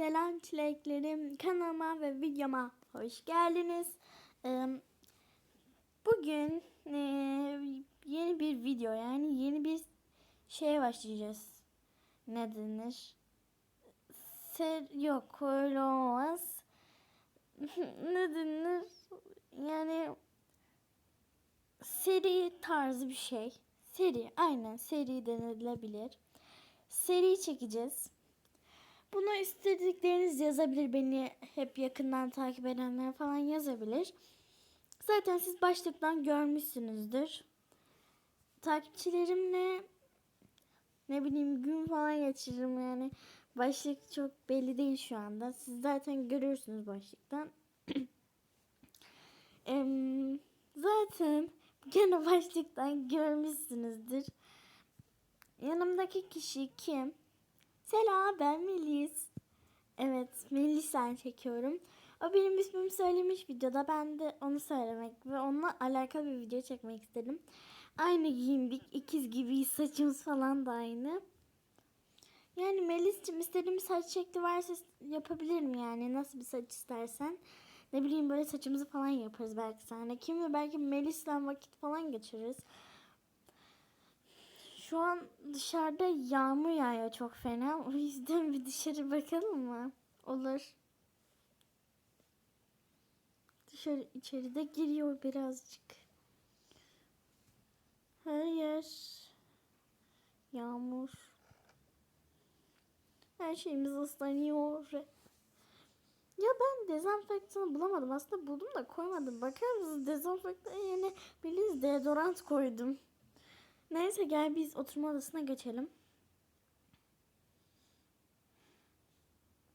Selam çileklerim kanalıma ve videoma hoş geldiniz. Bugün ee, yeni bir video yani yeni bir şeye başlayacağız. Ne denir? Ser yok öyle olmaz. ne denir? Yani seri tarzı bir şey. Seri aynen seri denilebilir. Seri çekeceğiz. Bunu istedikleriniz yazabilir. Beni hep yakından takip edenler falan yazabilir. Zaten siz başlıktan görmüşsünüzdür. Takipçilerimle ne bileyim gün falan geçiririm yani. Başlık çok belli değil şu anda. Siz zaten görürsünüz başlıktan. Em, zaten gene başlıktan görmüşsünüzdür. Yanımdaki kişi kim? Selam ben Melis. Evet Melis'ten çekiyorum. O benim ismimi söylemiş videoda. Ben de onu söylemek ve onunla alakalı bir video çekmek istedim. Aynı giyindik. ikiz gibi saçımız falan da aynı. Yani Melis'cim istediğim saç şekli varsa yapabilirim yani. Nasıl bir saç istersen. Ne bileyim böyle saçımızı falan yaparız belki sana. Kim bilir belki Melis'le vakit falan geçiririz. Şu an dışarıda yağmur yağıyor çok fena. O yüzden bir dışarı bakalım mı? Olur. Dışarı içeride giriyor birazcık. Her yer yağmur. Her şeyimiz ıslanıyor. Ya ben dezenfektanı bulamadım. Aslında buldum da koymadım. Bakar mısınız dezenfektan yerine biliriz deodorant koydum. Neyse gel biz oturma odasına geçelim.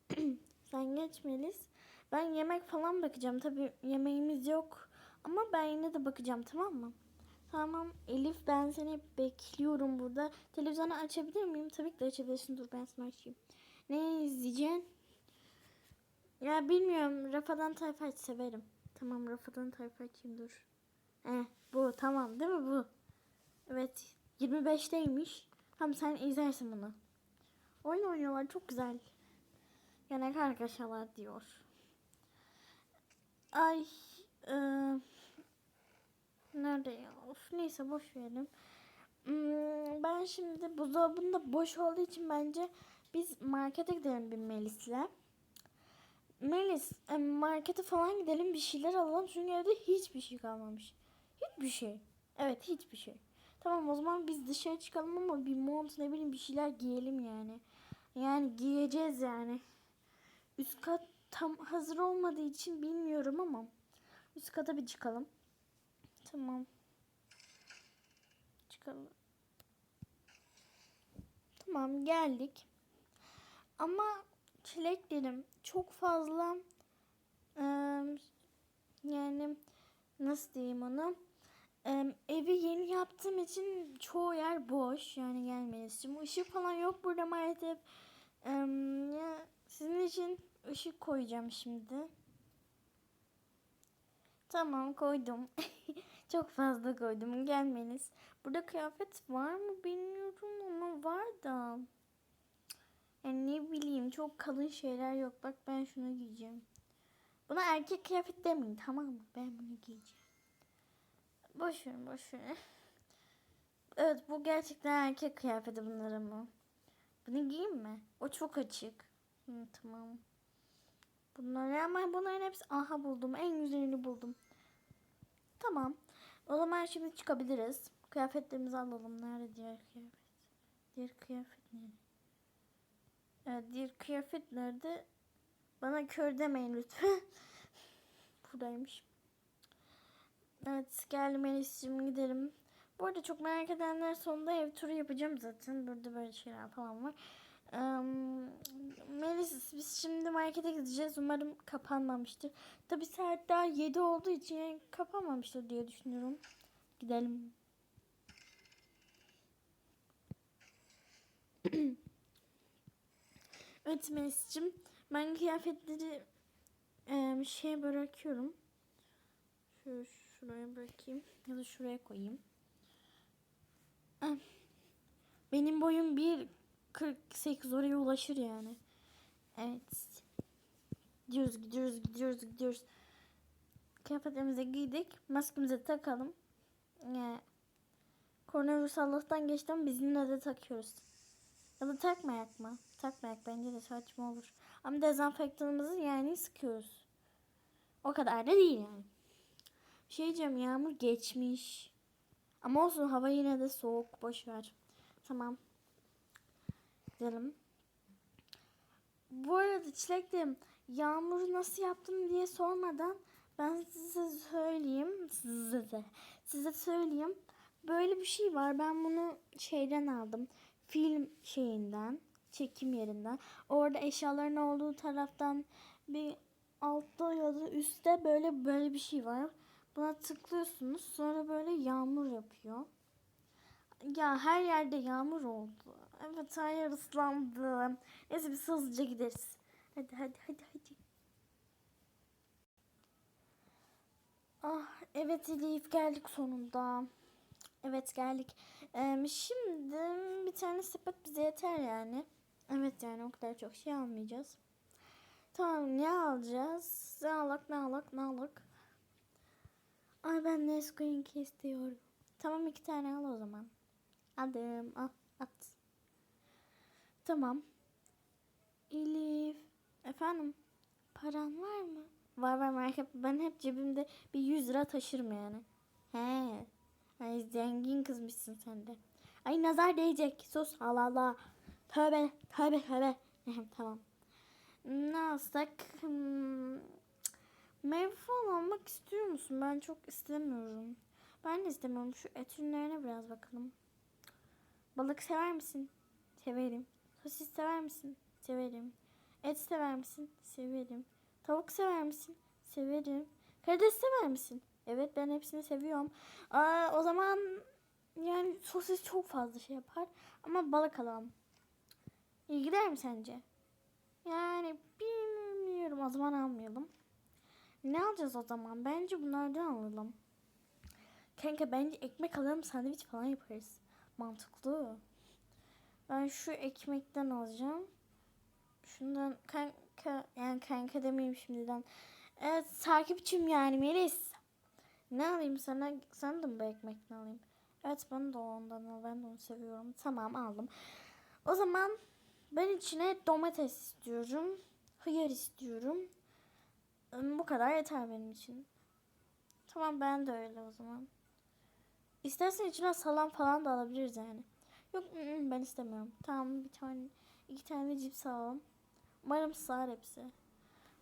Sen geç Melis. Ben yemek falan bakacağım. Tabii yemeğimiz yok. Ama ben yine de bakacağım tamam mı? Tamam Elif ben seni bekliyorum burada. Televizyonu açabilir miyim? Tabii ki de açabilirsin. Dur ben sana açayım. Ne izleyeceksin? Ya bilmiyorum. Rafadan tayfa aç severim. Tamam Rafadan tayfa açayım dur. Eh bu tamam değil mi bu? Evet 25'teymiş. Tamam sen izlersin bunu. Oyun oynuyorlar çok güzel. Yanak arkadaşlar diyor. Ay e, nerede ya? Of neyse boş verelim. Hmm, ben şimdi buzdolabında boş olduğu için bence biz markete gidelim bir Melis'le. Melis e, markete falan gidelim bir şeyler alalım çünkü evde hiçbir şey kalmamış. Hiçbir şey. Evet hiçbir şey. Tamam o zaman biz dışarı çıkalım ama bir mont ne bileyim bir şeyler giyelim yani. Yani giyeceğiz yani. Üst kat tam hazır olmadığı için bilmiyorum ama üst kata bir çıkalım. Tamam. Çıkalım. Tamam geldik. Ama çilek dedim çok fazla eee, yani nasıl diyeyim onu Evi yeni yaptığım için çoğu yer boş yani gelmeniz. Işık falan yok burada maalesef. Ya, sizin için ışık koyacağım şimdi. Tamam koydum. Çok fazla koydum gelmeniz. Burada kıyafet var mı bilmiyorum ama var da. Yani ne bileyim çok kalın şeyler yok. Bak ben şunu giyeceğim. Buna erkek kıyafet demeyin tamam mı? Ben bunu giyeceğim. Boş ver boş ver. Evet bu gerçekten erkek kıyafeti bunlar ama. Bunu giyeyim mi? O çok açık. Hı, tamam. Bunları ama bunların hepsi aha buldum. En güzelini buldum. Tamam. O zaman şimdi çıkabiliriz. Kıyafetlerimizi alalım. Nerede diğer kıyafet? Diğer kıyafet nerede? Evet diğer kıyafet nerede? Bana kör demeyin lütfen. Buradaymış. Evet geldim Melis'cim gidelim. Bu arada çok merak edenler sonunda ev turu yapacağım zaten. Burada böyle şeyler falan var. Ee, Melis biz şimdi markete gideceğiz. Umarım kapanmamıştır. Tabi saat daha 7 olduğu için yani kapanmamıştır diye düşünüyorum. Gidelim. evet Melis'cim ben kıyafetleri e, şeye bırakıyorum. Şöyle şuraya bırakayım ya da şuraya koyayım. Ah. Benim boyum 1.48 oraya ulaşır yani. Evet. Gidiyoruz, gidiyoruz, gidiyoruz, gidiyoruz. Kıyafetlerimizi giydik. Maskemizi takalım. Ee, koronavirüs Allah'tan geçti ama biz yine de takıyoruz. Ya da takmayak mı? Takmayak bence de saçma olur. Ama dezenfektanımızı yani sıkıyoruz. O kadar da değil yani. Şey diyeceğim yağmur geçmiş. Ama olsun hava yine de soğuk. Boş ver. Tamam. Gidelim. Bu arada Çilek'le yağmuru nasıl yaptım diye sormadan ben size söyleyeyim. Size de. Size söyleyeyim. Böyle bir şey var. Ben bunu şeyden aldım. Film şeyinden. Çekim yerinden. Orada eşyaların olduğu taraftan bir altta ya da üstte böyle böyle bir şey var. Buna tıklıyorsunuz. Sonra böyle yağmur yapıyor. Ya her yerde yağmur oldu. Evet her yer ıslandı. Neyse biz hızlıca gideriz. Hadi hadi hadi hadi. Ah evet Elif geldik sonunda. Evet geldik. Ee, şimdi bir tane sepet bize yeter yani. Evet yani o kadar çok şey almayacağız. Tamam ne alacağız? Ne alak ne alak ne alak? Ay ben Nesquik'i istiyorum. Tamam iki tane al o zaman. Aldım. Al at. Tamam. Elif. Efendim. Paran var mı? Var var merak etme. Ben hep cebimde bir 100 lira taşırım yani. He. Ay zengin kızmışsın sen de. Ay nazar değecek. Sus. Allah Allah. Tövbe. Tövbe tövbe. tamam. Ne alsak? Hmm. Meyve falan almak istiyor musun? Ben çok istemiyorum. Ben de istemiyorum. Şu et ürünlerine biraz bakalım. Balık sever misin? Severim. Sosis sever misin? Severim. Et sever misin? Severim. Tavuk sever misin? Severim. Karides sever misin? Evet ben hepsini seviyorum. Aa, o zaman yani sosis çok fazla şey yapar. Ama balık alalım. İyi gider mi sence? Yani bilmiyorum. O zaman almayalım. Ne alacağız o zaman? Bence bunlardan alalım. Kanka bence ekmek alalım sandviç falan yaparız. Mantıklı. Ben şu ekmekten alacağım. Şundan kanka yani kanka demeyeyim şimdiden. Evet takipçim yani Melis. Ne alayım sana? Sen de mi bu ekmekten alayım? Evet ben de ondan al. Ben de onu seviyorum. Tamam aldım. O zaman ben içine domates istiyorum. Hıyar istiyorum. Bu kadar yeter benim için. Tamam ben de öyle o zaman. İstersen içine salam falan da alabiliriz yani. Yok ben istemiyorum. Tamam bir tane iki tane cips alalım. Umarım sığar hepsi.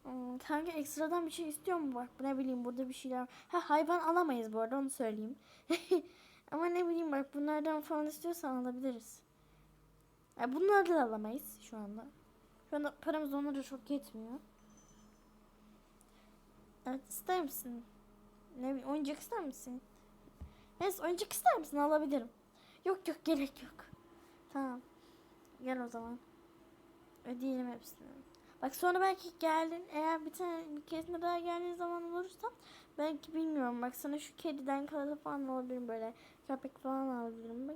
Hmm, kanka ekstradan bir şey istiyor mu bak ne bileyim burada bir şeyler ha hayvan alamayız bu arada onu söyleyeyim ama ne bileyim bak bunlardan falan istiyorsan alabiliriz ya bunları da alamayız şu anda şu anda paramız onlara çok yetmiyor evet ister misin? Ne bileyim oyuncak ister misin? Neyse oyuncak ister misin? Alabilirim. Yok yok gerek yok. Tamam. Gel o zaman. Ödeyelim hepsini. Bak sonra belki geldin eğer bir tane bir kez daha geldiğin zaman olursa belki bilmiyorum. Bak sana şu kediden kalata falan alabilirim böyle köpek falan alabilirim. Bak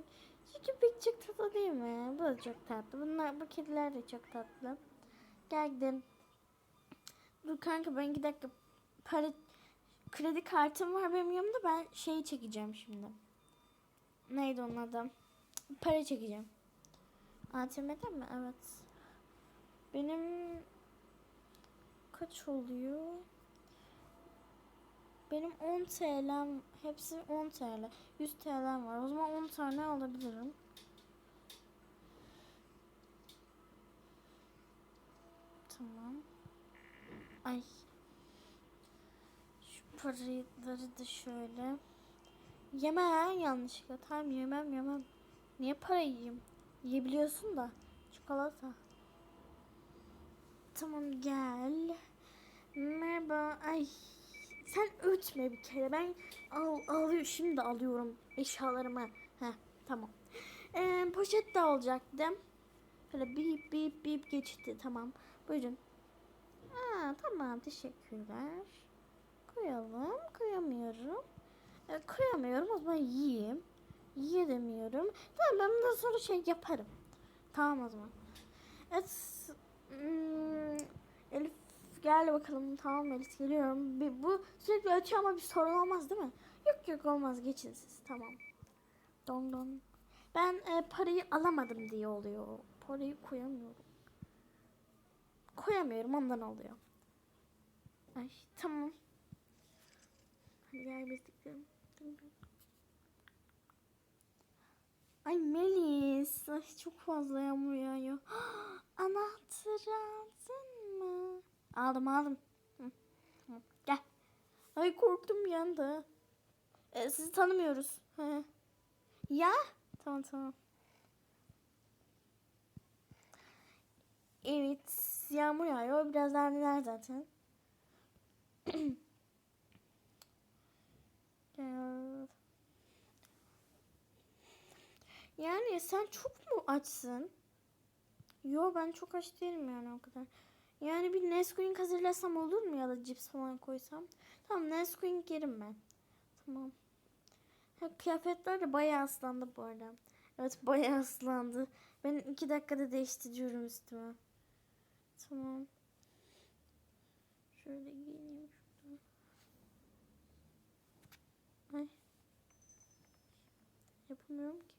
şu köpek çok tatlı değil mi? Bu da çok tatlı. Bunlar bu kediler de çok tatlı. Gel gidelim. Dur kanka ben iki dakika para kredi kartım var benim yanımda ben şeyi çekeceğim şimdi. Neydi onun adı? Para çekeceğim. ATM'de mi? Evet. Benim kaç oluyor? Benim 10 TL'm hepsi 10 TL. 100 TL'm var. O zaman 10 tane alabilirim. Tamam. Ay. Paraları da şöyle. Yeme ha yanlışlıkla. Tamam yemem yemem. Niye para yiyeyim? Yiyebiliyorsun da. Çikolata. Tamam gel. Merhaba. Ay sen ötme bir kere. Ben al, alıyor şimdi alıyorum eşyalarımı. Heh, tamam. Ee, poşet de alacaktım. Böyle bip bip bip geçti. Tamam. Buyurun. Aa, tamam teşekkürler. Koyalım. Koyamıyorum. Ee, koyamıyorum. O zaman yiyeyim. Yiyemiyorum. Tamam ben bundan sonra şey yaparım. Tamam o zaman. Evet. Hmm, Gel bakalım tamam Melis geliyorum. Bir, bu sürekli ötüyor ama bir sorun olmaz değil mi? Yok yok olmaz geçin siz tamam. Don don. Ben e, parayı alamadım diye oluyor. Parayı koyamıyorum. Koyamıyorum ondan oluyor. Ay tamam. Hadi gel biz de gidelim. Ay Melis. Ay çok fazla yağmur yağıyor. Anahtarı aldın mı? Aldım aldım. Gel. Ay korktum bir anda. E, sizi tanımıyoruz. He. Ya? Tamam tamam. Evet. Yağmur yağıyor. Birazdan iner zaten. Yani sen çok mu açsın? Yo ben çok aç değilim yani o kadar. Yani bir Nesquik hazırlasam olur mu ya da cips falan koysam? Tamam Nesquik yerim ben. Tamam. Ha, kıyafetler de bayağı ıslandı bu arada. Evet bayağı ıslandı. Ben iki dakikada değiştiriyorum üstümü. Tamam. Şöyle giyineyim şurada. Ay. Yapamıyorum ki.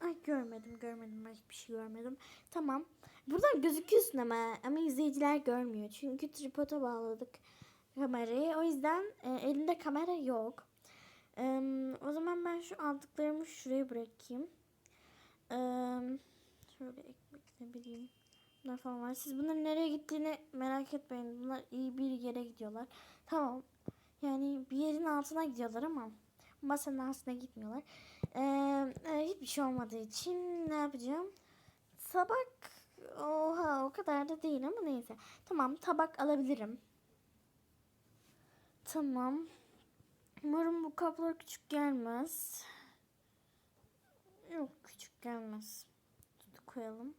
Ay görmedim görmedim ben hiçbir şey görmedim. Tamam. Buradan gözüküyorsun ama ama izleyiciler görmüyor. Çünkü tripoda bağladık kamerayı. O yüzden e, elinde kamera yok. E, o zaman ben şu aldıklarımı şuraya bırakayım. E, şöyle ekmek ne bileyim. Bunlar falan var. Siz bunların nereye gittiğini merak etmeyin. Bunlar iyi bir yere gidiyorlar. Tamam. Yani bir yerin altına gidiyorlar ama masanın altına gitmiyorlar. Ee, e, hiçbir şey olmadığı için ne yapacağım? Tabak oha o kadar da değil ama neyse. Tamam tabak alabilirim. Tamam. Umarım bu kaplar küçük gelmez. Yok küçük gelmez. Tutu koyalım.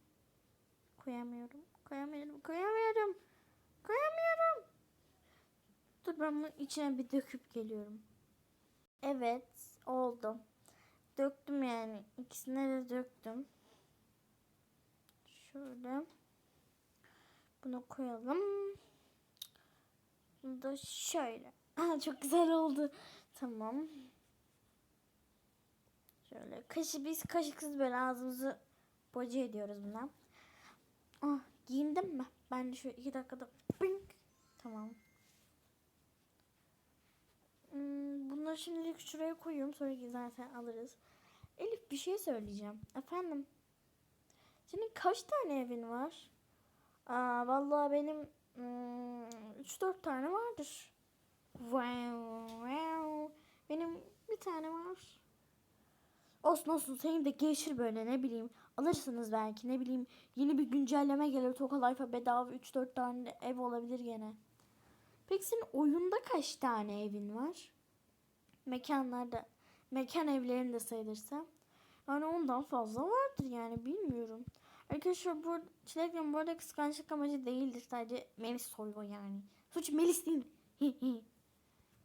Koyamıyorum. Koyamıyorum. Koyamıyorum. Koyamıyorum. Ben bunun içine bir döküp geliyorum. Evet oldu. Döktüm yani. İkisine de döktüm. Şöyle. Bunu koyalım. Bunu da şöyle. Çok güzel oldu. Tamam. Şöyle kaşı biz kaşıksız böyle ağzımızı boca ediyoruz bundan. Ah giyindim mi? Ben de şu iki dakikada pink. Tamam. Hmm, bunları şimdilik şuraya koyuyorum. Sonra zaten alırız. Elif bir şey söyleyeceğim. Efendim? Senin kaç tane evin var? Aa, vallahi benim 3-4 hmm, tane vardır. Wow, wow. Benim bir tane var. Olsun olsun senin de gelişir böyle ne bileyim. Alırsınız belki ne bileyim. Yeni bir güncelleme gelir. Toka Life'a bedava 3-4 tane ev olabilir gene. Peki senin oyunda kaç tane evin var? Mekanlarda, mekan evlerinde sayılırsa. Yani ondan fazla vardır yani bilmiyorum. Arkadaşlar bu çileklerin bu arada kıskançlık amacı değildir. Sadece Melis soyuyor yani. Suç Melis değil.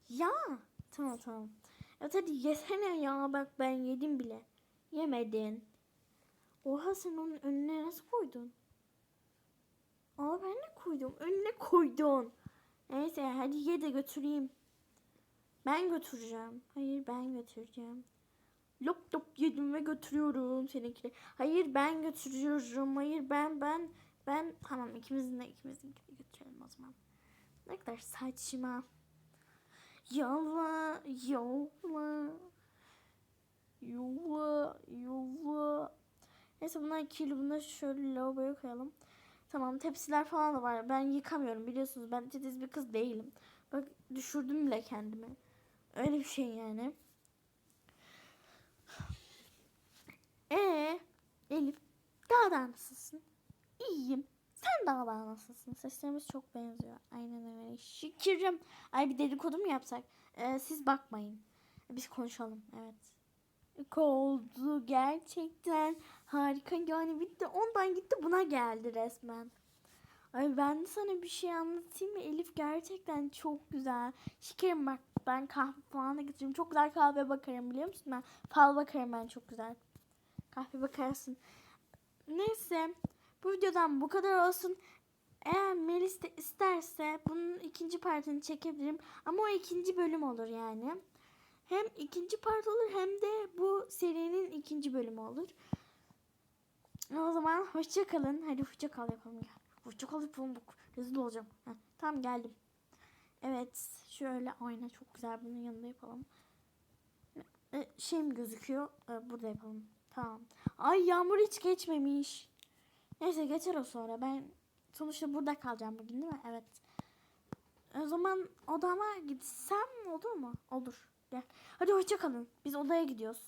ya tamam tamam. Evet hadi yesene ya bak ben yedim bile. Yemedin. Oha sen onun önüne nasıl koydun? Aa ben de koydum. Önüne koydun. Neyse hadi ye de götüreyim. Ben götüreceğim. Hayır ben götüreceğim. Lop lop yedim ve götürüyorum seninkileri. Hayır ben götürüyorum. Hayır ben ben ben tamam ikimizin de ikimizin götürelim o zaman. Ne kadar saçma. Yolla yolla. Yolla yolla. Neyse bunlar kirli. Bunları şöyle lavaboya koyalım. Tamam tepsiler falan da var. Ben yıkamıyorum biliyorsunuz. Ben titiz bir kız değilim. Bak düşürdüm bile kendimi. Öyle bir şey yani. Ee, Elif daha da nasılsın? İyiyim. Sen daha da nasılsın? Seslerimiz çok benziyor. Aynen öyle. Şükürüm. Ay bir dedikodu mu yapsak? Ee, siz bakmayın. Biz konuşalım. Evet. Oldu gerçekten. Harika yani bitti. Ondan gitti buna geldi resmen. Ay ben de sana bir şey anlatayım mı? Elif gerçekten çok güzel. Şekerim bak ben kahve falan da getireyim. Çok güzel kahve bakarım biliyor musun ben? Fal bakarım ben çok güzel. Kahve bakarsın. Neyse. Bu videodan bu kadar olsun. Eğer Melis de isterse bunun ikinci partını çekebilirim. Ama o ikinci bölüm olur yani. Hem ikinci part olur hem de bu serinin ikinci bölümü olur. O zaman hoşça kalın. Hadi hoşça kal yapalım gel. Hoşça kal yapalım. Rezil olacağım. Heh, tamam geldim. Evet. Şöyle ayna çok güzel. Bunun yanında yapalım. E, şey mi gözüküyor? E, burada yapalım. Tamam. Ay yağmur hiç geçmemiş. Neyse geçer o sonra. Ben sonuçta burada kalacağım bugün değil mi? Evet. O zaman odama gitsem olur mu? Olur. Gel. Hadi hoşça kalın. Biz odaya gidiyoruz.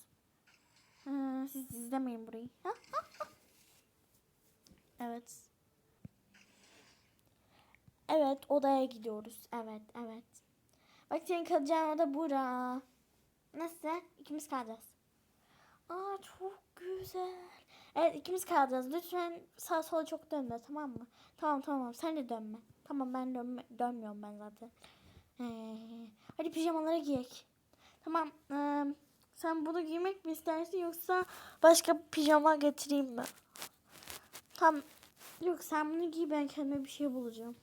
Ee, siz izlemeyin burayı. evet. Evet odaya gidiyoruz. Evet evet. Bak senin kalacağın oda bura. Nasıl? İkimiz kalacağız. Aa çok güzel. Evet ikimiz kalacağız. Lütfen sağ sola çok dönme tamam mı? Tamam tamam sen de dönme. Tamam ben dönme, dönmüyorum ben zaten. Ee, hadi pijamalara giyek. Tamam. eee, sen bunu giymek mi istersin yoksa başka pijama getireyim mi? Tamam. Yok sen bunu giy ben kendime bir şey bulacağım.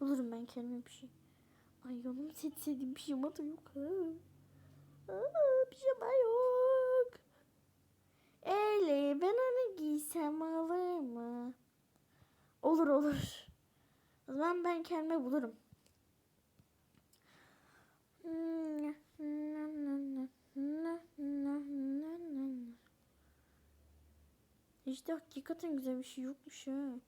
Bulurum ben kendime bir şey. Ay yolum seçseydim pijama da yok. Aa, pijama yok. Eyle ben onu giysem olur mu? Olur olur. O zaman ben kendime bulurum. İşte hakikaten güzel bir şey yokmuş ha.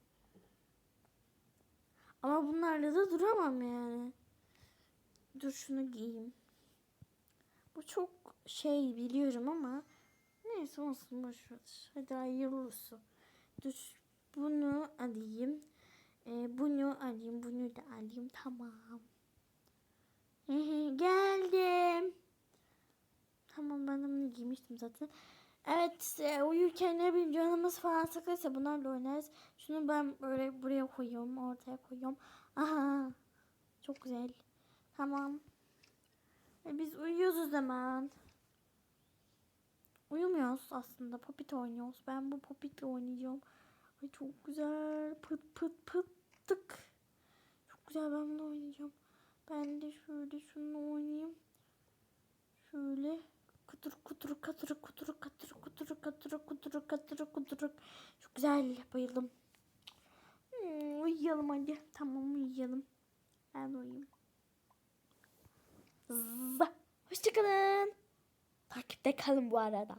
Ama bunlarla da duramam yani. Dur şunu giyeyim. Bu çok şey biliyorum ama neyse olsun boş ver. Hadi hayırlısı. Dur bunu alayım. Ee, bunu alayım. Bunu da alayım. Tamam. Geldim. Tamam ben bunu giymiştim zaten. Evet e, uyurken ne bileyim canımız falan sıkılırsa bunlarla oynarız. Şunu ben böyle buraya koyuyorum. Ortaya koyuyorum. Aha. Çok güzel. Tamam. E, biz uyuyoruz o zaman. Uyumuyoruz aslında. Popit oynuyoruz. Ben bu popitle oynayacağım. Ay çok güzel. Pıt pıt pıt tık. Çok güzel ben bunu oynayacağım. Ben de şöyle şunu oynayayım. Şöyle kutur kutur katır kutur katır kutur katır kutur katır kutur. Çok güzel bayıldım. Hmm, uyuyalım hadi. Tamam uyuyalım. Ben uyuyayım. Hoşçakalın. Takipte kalın bu arada.